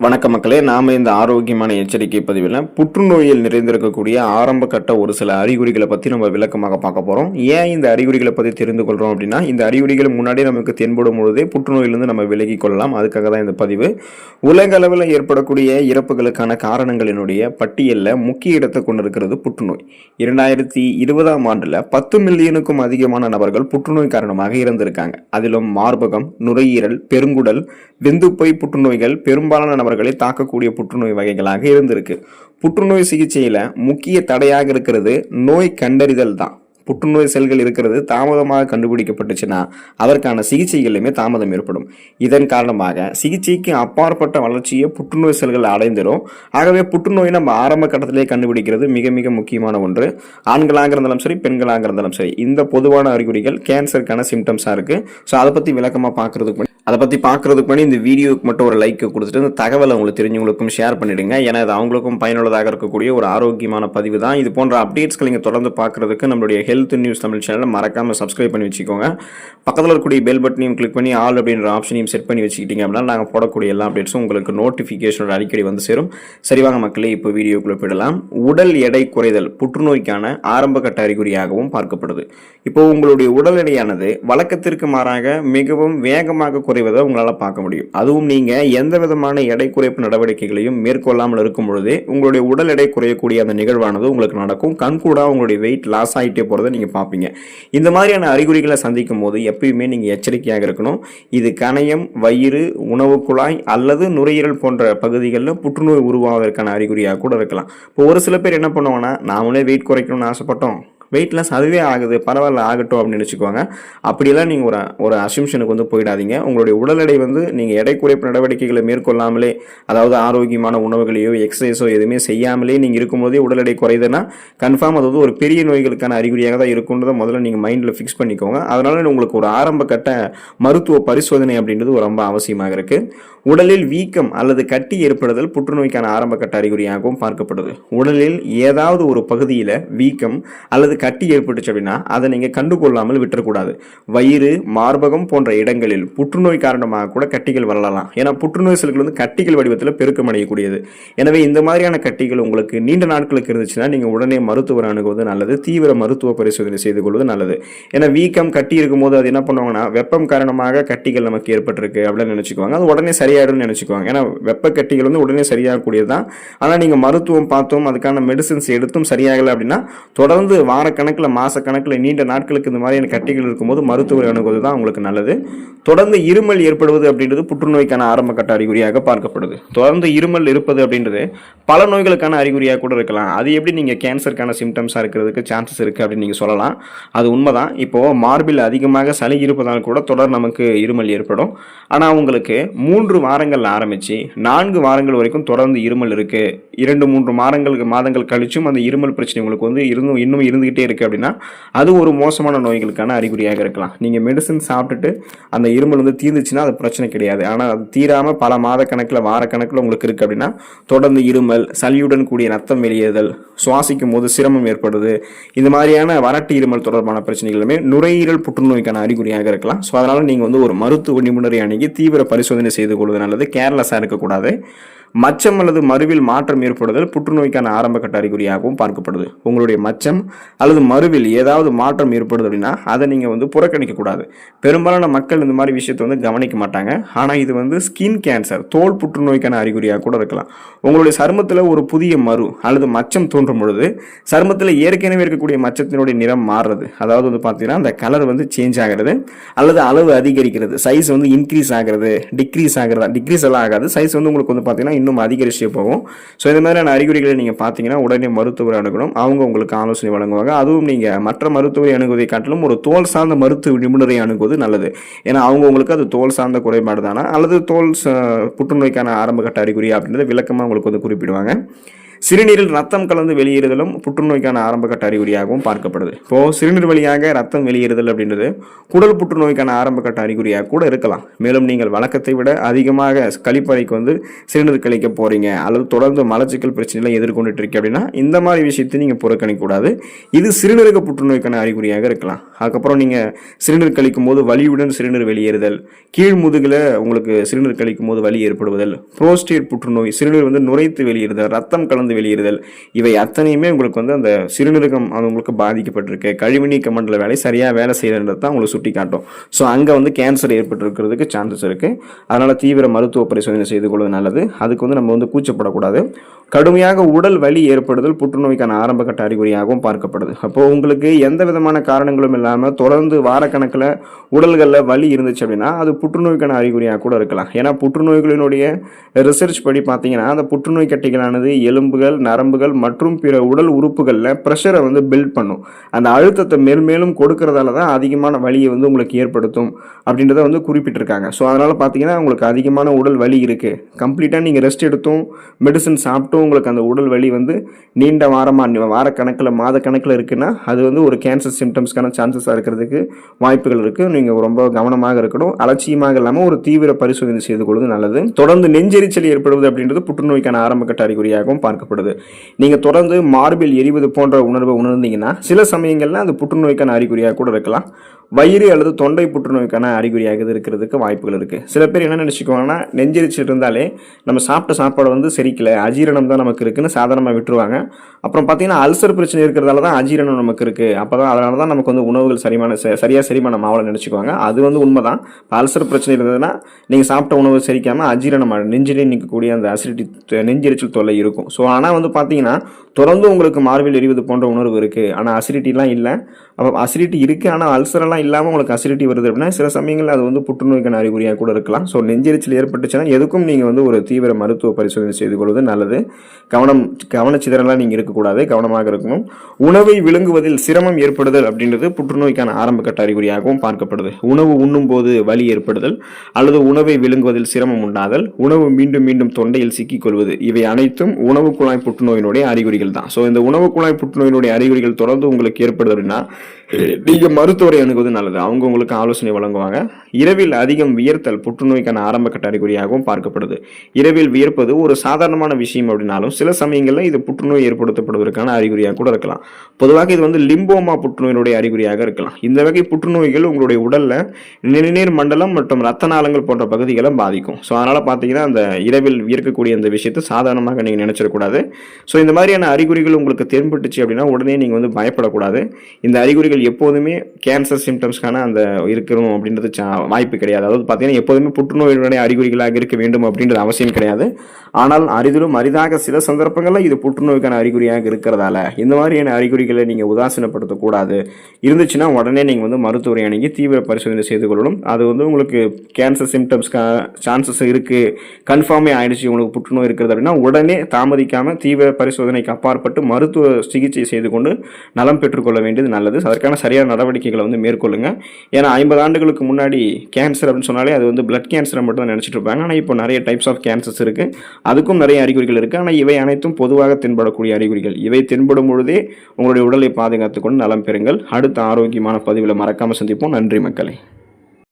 வணக்க மக்களே நாம இந்த ஆரோக்கியமான எச்சரிக்கை பதிவில் புற்றுநோயில் நிறைந்திருக்கக்கூடிய ஆரம்ப கட்ட ஒரு சில அறிகுறிகளை பற்றி நம்ம விளக்கமாக பார்க்க போகிறோம் ஏன் இந்த அறிகுறிகளை பற்றி தெரிந்து கொள்கிறோம் அப்படின்னா இந்த அறிகுறிகள் முன்னாடியே நமக்கு தென்படும் பொழுதே புற்றுநோயிலிருந்து நம்ம விலகி கொள்ளலாம். அதுக்காக தான் இந்த பதிவு. உலக அளவில் ஏற்படக்கூடிய இறப்புகளுக்கான காரணங்களினுடைய பட்டியலில் முக்கிய இடத்தை கொண்டிருக்கிறது புற்றுநோய். இரண்டாயிரத்தி இருபதாம் ஆண்டில் பத்து மில்லியனுக்கும் அதிகமான நபர்கள் புற்றுநோய் காரணமாக இறந்திருக்காங்க. அதிலும் மார்பகம் நுரையீரல் பெருங்குடல் விந்துப்பை புற்றுநோய்கள் பெரும்பாலான நபர்களை தாக்கக்கூடிய புற்றுநோய் வகைகளாக இருந்திருக்கு. புற்றுநோய் சிகிச்சையில் முக்கிய தடையாக இருக்கிறது நோய் கண்டறிதல் தான். புற்றுநோய் செல்கள் இருக்கிறது தாமதமாக கண்டுபிடிக்கப்பட்டுச்சுன்னா அதற்கான சிகிச்சைகளிலுமே தாமதம் ஏற்படும். இதன் காரணமாக சிகிச்சைக்கு அப்பாற்பட்ட வளர்ச்சியை புற்றுநோய் செல்கள் அடைந்துடும் ஆகவே புற்றுநோய் நம்ம ஆரம்ப கட்டத்திலே கண்டுபிடிக்கிறது மிக மிக முக்கியமான ஒன்று. ஆண்களாக இருந்தாலும் சரி பெண்களாக இருந்தாலும் சரி இந்த பொதுவான அறிகுறிகள் கேன்சருக்கான சிம்டம்ஸாக இருக்குது ஸோ அதை பற்றி விளக்கமாக பார்க்குறதுக்கு அதை பற்றி பார்க்குறதுக்கு முன்னாடி இந்த வீடியோக்கு மட்டும் ஒரு லைக் கொடுத்துட்டு இந்த தகவலை உங்களுக்கு தெரிஞ்சவங்களுக்கும் ஷேர் பண்ணிடுங்க. ஏன்னா இது அவங்களுக்கும் பயனுள்ளதாக இருக்கக்கூடிய ஒரு ஆரோக்கியமான பதிவு தான் இது போன்ற அப்டேட்ஸ்களை நீங்கள் தொடர்ந்து பார்க்குறதுக்கு நம்மளுடைய ஹெல்த் ஹெல்த் நியூஸ் தமிழ் சேனலை மறக்காமல் சப்ஸ்கிரைப் பண்ணி வச்சுக்கோங்க. பக்கத்தில் இருக்கக்கூடிய பெல் பட்டனையும் கிளிக் பண்ணி ஆல் அப்படின்ற ஆப்ஷனையும் செட் பண்ணி வச்சுக்கிட்டீங்க அப்படின்னா நாங்கள் போடக்கூடிய எல்லா அப்டேட்ஸும் உங்களுக்கு நோட்டிஃபிகேஷனோட அடிக்கடி வந்து சேரும். சரிவாங்க மக்களே இப்போ வீடியோக்குள்ளே போயிடலாம். உடல் எடை குறைதல் புற்றுநோய்க்கான ஆரம்ப கட்ட அறிகுறியாகவும் பார்க்கப்படுது. இப்போ உங்களுடைய உடல் எடையானது வழக்கத்திற்கு மாறாக மிகவும் வேகமாக குறைவதை உங்களால் பார்க்க முடியும். அதுவும் நீங்கள் எந்த விதமான எடை குறைப்பு நடவடிக்கைகளையும் மேற்கொள்ளாமல் இருக்கும் பொழுதே உங்களுடைய உடல் எடை குறையக்கூடிய அந்த நிகழ்வானது உங்களுக்கு நடக்கும். கண்கூடா உங்களுடைய வெயிட் லாஸ் ஆகிட்டே போகிறது நீங்கள் பார்ப்பீங்க இந்த மாதிரியான அறிகுறிகளை சந்திக்கும் போது எப்பயுமே நீங்கள் எச்சரிக்கையாக இருக்கணும். இது கணையம் வயிறு உணவு குழாய் அல்லது நுரையீரல் போன்ற பகுதிகளில் புற்றுநோய் உருவாவதற்கான அறிகுறியாக கூட இருக்கலாம். இப்போ ஒரு சில பேர் என்ன பண்ணுவாங்கன்னா நாமளே வெயிட் குறைக்கணும்னு ஆசைப்பட்டோம். வெயிட்லெஸ் அதுவே ஆகுது பரவாயில்ல ஆகட்டும் அப்படின்னு நினச்சிக்கோங்க அப்படியெல்லாம் நீங்கள் ஒரு ஒரு அசிம்ஷனுக்கு வந்து போயிடாதீங்க. உங்களுடைய உடல் எடை வந்து நீங்கள் எடை குறைப்பு நடவடிக்கைகளை மேற்கொள்ளாமலே அதாவது ஆரோக்கியமான உணவுகளையோ எக்ஸசைஸோ எதுவுமே செய்யாமலே நீங்கள் இருக்கும்போதே உடல் எடை குறையுதுன்னா கன்ஃபார்ம் அது வந்து ஒரு பெரிய நோய்களுக்கான அறிகுறியாக தான் இருக்குன்றதை முதல்ல நீங்கள் மைண்டில் ஃபிக்ஸ் பண்ணிக்கோங்க. அதனால் உங்களுக்கு ஒரு ஆரம்ப கட்ட மருத்துவ பரிசோதனை அப்படின்றது ரொம்ப அவசியமாக இருக்குது உடலில் வீக்கம் அல்லது கட்டி ஏற்படுதல் புற்றுநோய்க்கான ஆரம்ப கட்ட அறிகுறியாகவும் பார்க்கப்படுது. உடலில் ஏதாவது ஒரு பகுதியில் வீக்கம் அல்லது கட்டி ஏற்பட்டுச்சு அப்படின்னா அதை நீங்கள் கண்டுகொள்ளாமல் விட்டுறக்கூடாது. வயிறு மார்பகம் போன்ற இடங்களில் புற்றுநோய் காரணமாக கூட கட்டிகள் வரலாம். ஏன்னா புற்றுநோய் செல்கள் வந்து கட்டிகள் வடிவத்தில் பெருக்கம் அடையக்கூடியது. எனவே இந்த மாதிரியான கட்டிகள் உங்களுக்கு நீண்ட நாட்களுக்கு இருந்துச்சுன்னா நீங்கள் உடனே மருத்துவர் அணுகுவது நல்லது. தீவிர மருத்துவ பரிசோதனை செய்து கொள்வது நல்லது. ஏன்னா வீக்கம் கட்டி இருக்கும்போது அது என்ன பண்ணுவாங்கன்னா வெப்பம் காரணமாக கட்டிகள் நமக்கு ஏற்பட்டிருக்கு அப்படின்னு நினச்சிக்குவாங்க. அது உடனே சரியாயிடும்னு நினச்சிக்குவாங்க. ஏன்னா வெப்ப கட்டிகள் வந்து உடனே சரியாகக்கூடியது தான். ஆனால் நீங்கள் மருத்துவம் பார்த்தோம் அதுக்கான மெடிசின்ஸ் எடுத்தும் சரியாகலை அப்படின்னா தொடர்ந்து வாரக்கணக்கில் மாதக்கணக்கில் நீண்ட நாட்களுக்கு இந்த மாதிரியான கட்டிகள் இருக்கும்போது மருத்துவரை அணுகுவது தான் உங்களுக்கு நல்லது. தொடர்ந்து இருமல் ஏற்படுவது அப்படின்றது புற்றுநோய்க்கான ஆரம்ப கட்ட அறிகுறியாக பார்க்கப்படுது. தொடர்ந்து இருமல் இருப்பது அப்படின்றது பல நோய்களுக்கான அறிகுறியாக கூட இருக்கலாம். அது எப்படி நீங்கள் கேன்சருக்கான சிம்டம்ஸாக இருக்கிறதுக்கு சான்சஸ் இருக்குது அப்படின்னு நீங்கள் சொல்லலாம். அது உண்மைதான். இப்போது மார்பில் அதிகமாக சளி இருப்பதால் கூட தொடர் நமக்கு இருமல் ஏற்படும். ஆனால் உங்களுக்கு மூன்று வாரங்கள் ஆரம்பித்து நான்கு வாரங்கள் வரைக்கும் தொடர்ந்து இருமல் இருக்குது இரண்டு மூன்று மாதங்களுக்கு மாதங்கள் கழிச்சும் அந்த இருமல் பிரச்சனை உங்களுக்கு வந்து இருந்தும் இன்னும் இருந்துகிட்டே இருக்குது அப்படின்னா அது ஒரு மோசமான நோய்களுக்கான அறிகுறியாக இருக்கலாம். நீங்கள் மெடிசன் சாப்பிட்டுட்டு அந்த இருமல் வந்து தீர்ந்துச்சுன்னா அது பிரச்சனை கிடையாது. ஆனால் அது தீராமல் பல மாத கணக்கில் வார கணக்கில் உங்களுக்கு இருக்குது அப்படின்னா தொடர்ந்து இருமல் சளியுடன் கூடிய ரத்தம் வெளியேறுதல் சுவாசிக்கும் போது சிரமம் ஏற்படுது இந்த மாதிரியான வறட்டு இருமல் தொடர்பான பிரச்சனைகளுமே நுரையீரல் புற்றுநோய்க்கான அறிகுறியாக இருக்கலாம். ஸோ அதனால் நீங்கள் வந்து ஒரு மருத்துவ நிபுணரை அணுகி தீவிர பரிசோதனை செய்து கொள்வது நல்லது. கேர்லெஸ்ஸாக இருக்கக்கூடாது. மச்சம் அல்லது மருவில் மாற்றம் ஏற்படுதல் புற்றுநோய்க்கான ஆரம்ப கட்ட அறிகுறியாகவும் பார்க்கப்படுது. உங்களுடைய மச்சம் அல்லது மருவில் ஏதாவது மாற்றம் ஏற்படுது அப்படின்னா அதை நீங்கள் வந்து புறக்கணிக்கக்கூடாது பெரும்பாலான மக்கள் இந்த மாதிரி விஷயத்தை வந்து கவனிக்க மாட்டாங்க. ஆனால் இது வந்து ஸ்கின் கேன்சர் தோல் புற்றுநோய்க்கான அறிகுறியாக கூட இருக்கலாம். உங்களுடைய சருமத்தில் ஒரு புதிய மறு அல்லது மச்சம் தோன்றும் பொழுது சருமத்தில் ஏற்கனவே இருக்கக்கூடிய மச்சத்தினுடைய நிறம் மாறுறது. அதாவது வந்து பார்த்தீங்கன்னா அந்த கலர் வந்து சேஞ்ச் ஆகிறது அல்லது அளவு அதிகரிக்கிறது சைஸ் வந்து இன்க்ரீஸ் ஆகிறது டிக்ரீஸ் ஆகிறதா டிக்ரீஸ் எல்லாம் ஆகாது. சைஸ் வந்து உங்களுக்கு வந்து பார்த்தீங்கன்னா இன்னும் அதிகரிச்சே போகும். ஸோ இந்த மாதிரியான அறிகுறிகளை நீங்கள் பார்த்தீங்கன்னா உடனே மருத்துவரை அணுகணும். அவங்க உங்களுக்கு ஆலோசனை வழங்குவாங்க. அதுவும் நீங்கள் மற்ற மருத்துவரை அணுகுவதை காட்டிலும் ஒரு தோல் சார்ந்த மருத்துவ நிபுணரை அணுகுவது நல்லது. ஏன்னா அவங்க உங்களுக்கு அது தோல் சார்ந்த குறைபாடு தானா அல்லது தோல் புற்றுநோய்க்கான ஆரம்பகட்ட அறிகுறி அப்படின்றத விளக்கமாக உங்களுக்கு வந்து குறிப்பிடுவாங்க. சிறுநீரில் ரத்தம் கலந்து வெளியேறுதலும் புற்றுநோய்க்கான ஆரம்பகட்ட அறிகுறியாகவும் பார்க்கப்படுது. இப்போது சிறுநீர் வழியாக ரத்தம் வெளியேறுதல் அப்படின்றது குடல் புற்றுநோய்க்கான ஆரம்பகட்ட அறிகுறியாக கூட இருக்கலாம். மேலும் நீங்கள் வழக்கத்தை விட அதிகமாக கழிப்பறைக்கு வந்து சிறுநீர் கழிக்க போகிறீங்க அல்லது தொடர்ந்து மலச்சிக்கல் பிரச்சனைகளை எதிர்கொண்டுட்டு இருக்கீங்க அப்படின்னா இந்த மாதிரி விஷயத்தை நீங்கள் புறக்கணிக்கக்கூடாது. இது சிறுநீரக புற்றுநோய்க்கான அறிகுறியாக இருக்கலாம். அதுக்கப்புறம் நீங்கள் சிறுநீர் கழிக்கும் போது வலியுடன் சிறுநீர் வெளியேறுதல் கீழ் முதுகில் உங்களுக்கு சிறுநீர் கழிக்கும் போது வலி ஏற்படுவதல் புரோஸ்டேட் புற்றுநோய் சிறுநீர் வந்து நுரைத்து வெளியேறுதல் ரத்தம் கலந்து வெளியேறுதல். இவை அத்தனையுமே உங்களுக்கு வந்து அந்த சிறுநீரகம் அது உங்களுக்கு பாதிக்கப்பட்டிருக்கு. கழிவு நீக்க மண்டல வேலை சரியாக வேலை செய்யறதுன்றது தான் உங்களுக்கு சுட்டி காட்டும் ஸோ அங்கே வந்து கேன்சர் ஏற்பட்டிருக்கிறதுக்கு சான்சஸ் இருக்குது அதனால் தீவிர மருத்துவ பரிசோதனை செய்து கொள்வது நல்லது. அதுக்கு வந்து நம்ம வந்து கூச்சப்படக்கூடாது. கடுமையாக உடல் வலி ஏற்படுதல் புற்றுநோய்க்கான ஆரம்பகட்ட அறிகுறியாகவும் பார்க்கப்படுது. அப்போ உங்களுக்கு எந்த விதமான காரணங்களும் இல்லாமல் தொடர்ந்து வாரக்கணக்கில் உடல்களில் வலி இருந்துச்சு அப்படின்னா அது புற்றுநோய்க்கான அறிகுறியாக கூட இருக்கலாம். ஏன்னா புற்றுநோய்களினுடைய ரிசர்ச் படி பார்த்தீங்கன்னா அந்த புற்றுநோய் கட்டிகளானது எலும்புகள் நரம்புகள் மற்றும் பிற உடல் உறுப்புகளில் ப்ரெஷரை வந்து பில்ட் பண்ணும். அந்த அழுத்தத்தை மேல் மேலும் கொடுக்கறதால தான் அதிகமான வலியை வந்து உங்களுக்கு ஏற்படுத்தும் அப்படின்றத வந்து குறிப்பிட்டிருக்காங்க. ஸோ அதனால் பார்த்தீங்கன்னா உங்களுக்கு அதிகமான உடல் வலி இருக்குது கம்ப்ளீட்டாக நீங்கள் ரெஸ்ட் எடுத்தும் மெடிசன் சாப்பிட்டும் உங்களுக்கு அந்த உடல் வலி வந்து நீண்ட வாரமாக வாரக்கணக்கில் மாத கணக்கில் இருக்குன்னா அது வந்து ஒரு கேன்சர் சிம்டம்ஸ்க்கான சான்சஸாக இருக்கிறதுக்கு வாய்ப்புகள் இருக்குது நீங்கள் ரொம்ப கவனமாக இருக்கணும். அலட்சியமாக இல்லாமல் ஒரு தீவிர பரிசோதனை செய்து கொள்வது நல்லது. தொடர்ந்து நெஞ்செரிச்சல் ஏற்படுவது அப்படின்றது புற்றுநோய்க்கான ஆரம்பக்கட்ட அறிகுறியாகவும் பார்க்கப்படுது. நீங்கள் தொடர்ந்து மார்பில் எரிவது போன்ற உணர்வை உணர்ந்தீங்கன்னா சில சமயங்களில் அது புற்றுநோய்க்கான அறிகுறியாக கூட இருக்கலாம். வயிறு அல்லது தொண்டை புற்றுநோய்க்கான அறிகுறியாக இது இருக்கிறதுக்கு வாய்ப்புகள் இருக்குது சில பேர் என்ன நினச்சிக்குவாங்கன்னா நெஞ்சரிச்சிட்டு இருந்தாலே நம்ம சாப்பிட்ட சாப்பாடு வந்து செரிக்கல அஜீரணம் தான் நமக்கு இருக்குன்னு சாதாரணமாக விட்டுருவாங்க. அப்புறம் பார்த்தீங்கன்னா அல்சர் பிரச்சனை இருக்கிறதால தான் அஜீரணம் நமக்கு இருக்குது அப்போ தான் அதனால தான் நமக்கு வந்து உணவுகள் சரிமான ச- சரியாக செரிமானம் ஆகலை நினச்சிக்குவாங்க. அது வந்து உண்மைதான். இப்போ அல்சர் பிரச்சனை இருந்ததுன்னா நீங்கள் சாப்பிட்ட உணவு செரிக்காமல் அஜீரணம் நெஞ்சிலே நிற்கக்கூடிய அந்த அசிடிட்டி நெஞ்செரிச்சல் தொல்லை இருக்கும். ஸோ ஆனால் வந்து பார்த்தீங்கன்னா தொடர்ந்து உங்களுக்கு மார்பில் எரிவது போன்ற உணர்வு இருக்குது ஆனால் அசிடிட்டிலாம் இல்லை. அப்போ அசிடிட்டி இருக்குது ஆனால் அல்சரெல்லாம் இல்லாமல் உங்களுக்கு அசிடிட்டி வருது அப்படின்னா சில சமயங்களில் அது வந்து புற்றுநோய்க்கான அறிகுறியாக கூட இருக்கலாம். ஸோ நெஞ்செரிச்சல் ஏற்பட்டுச்சுன்னா எதுக்கும் நீங்கள் வந்து ஒரு தீவிர மருத்துவ பரிசோதனை செய்து கொள்வது நல்லது. கவனம் கவனச்சிதறலாம் நீங்கள் இருக்கக்கூடாது கவனமாக இருக்கணும். உணவை விழுங்குவதில் சிரமம் ஏற்படுதல் அப்படின்றது புற்றுநோய்க்கான ஆரம்பக்கட்ட அறிகுறியாகவும் பார்க்கப்படுது. உணவு உண்ணும் போது வலி ஏற்படுதல் அல்லது உணவை விழுங்குவதில் சிரமம் உண்டாதல் உணவு மீண்டும் மீண்டும் தொண்டையில் சிக்கிக்கொள்வது இவை அனைத்தும் உணவு குழாய் புற்றுநோயினுடைய அறிகுறிகள் தான். ஸோ இந்த உணவு குழாய் புற்றுநோயினுடைய அறிகுறிகள் தொடர்ந்து உங்களுக்கு ஏற்படுது அப்படின்னா நீங்கள் மருத்துவரை அணுகுவது நல்லது. அவங்க உங்களுக்கு ஆலோசனை வழங்குவாங்க. இரவில் அதிகம் வியர்த்தல் புற்றுநோய்க்கான ஆரம்ப கட்ட அறிகுறியாகவும் பார்க்கப்படுது. இரவில் வியர்ப்பது ஒரு சாதாரணமான விஷயம் அப்படின்னாலும் சில சமயங்களில் இது புற்றுநோய் ஏற்படுத்தப்படுவதற்கான அறிகுறியாக கூட இருக்கலாம். பொதுவாக இது வந்து லிம்போமா புற்றுநோயினுடைய அறிகுறியாக இருக்கலாம். இந்த வகை புற்றுநோய்கள் உங்களுடைய உடலில் நிணநீர் மண்டலம் மற்றும் ரத்த நாளங்கள் போன்ற பகுதிகளை பாதிக்கும். ஸோ அதனால் பார்த்தீங்கன்னா அந்த இரவில் வியர்க்கக்கூடிய இந்த விஷயத்தை சாதாரணமாக நீங்கள் நினைச்சிடக்கூடாது. ஸோ இந்த மாதிரியான அறிகுறிகள் உங்களுக்கு தென்பட்டுச்சு அப்படின்னா உடனே நீங்கள் வந்து பயப்படக்கூடாது. இந்த அறிகுறிகள் எப்போதுமே கேன்சர் சிம்டம்ஸ்க்கான அந்த இருக்கணும் அப்படின்றது சா- வாய்ப்பு கிடையாது. அதாவது பார்த்தீங்கன்னா எப்போதுமே புற்றுநோயினுடைய அறிகுறிகளாக இருக்க வேண்டும் அப்படின்றது அவசியம் கிடையாது. ஆனால் அரிதிலும் அரிதாக சில சந்தர்ப்பங்களில் இது புற்றுநோய்க்கான அறிகுறியாக இருக்கிறதால இந்த மாதிரியான அறிகுறிகளை நீங்கள் உதாசீனப்படுத்தக்கூடாது. இருந்துச்சுன்னா உடனே நீங்கள் வந்து மருத்துவரை அணுகி தீவிர பரிசோதனை செய்து கொள்ளணும். அது வந்து உங்களுக்கு கேன்சர் சிம்டம்ஸ்க்கு சான்சஸ் இருக்குது கன்ஃபார்மே ஆயிடுச்சு உங்களுக்கு புற்றுநோய் இருக்கிறது அப்படின்னா உடனே தாமதிக்காமல் தீவிர பரிசோதனைக்கு அப்பாற்பட்டு மருத்துவ சிகிச்சை செய்து கொண்டு நலம் பெற்றுக்கொள்ள வேண்டியது நல்லது. அதற்கான சரியான நடவடிக்கைகளை வந்து மேற்கொள்ளுங்கள் ஏன்னா ஐம்பது ஆண்டுகளுக்கு முன்னாடி கேன்சர் அப்படின்னு சொன்னாலே அது வந்து பிளட் கேன்சரை மட்டும் தான் நினச்சிட்டு இருப்பாங்க. ஆனால் இப்போ நிறைய டைப்ஸ் ஆஃப் கேன்சர்ஸ் இருக்குது அதுக்கும் நிறைய அறிகுறிகள் இருக்குது ஆனால் இவை அனைத்தும் பொதுவாக தென்படக்கூடிய அறிகுறிகள். இவை தென்படும் பொழுதே உங்களுடைய உடலை பாதுகாத்துக்கொண்டு நலம் பெறுங்கள். அடுத்த ஆரோக்கியமான பதிவில் மறக்காமல் சந்திப்போம். நன்றி மக்களை.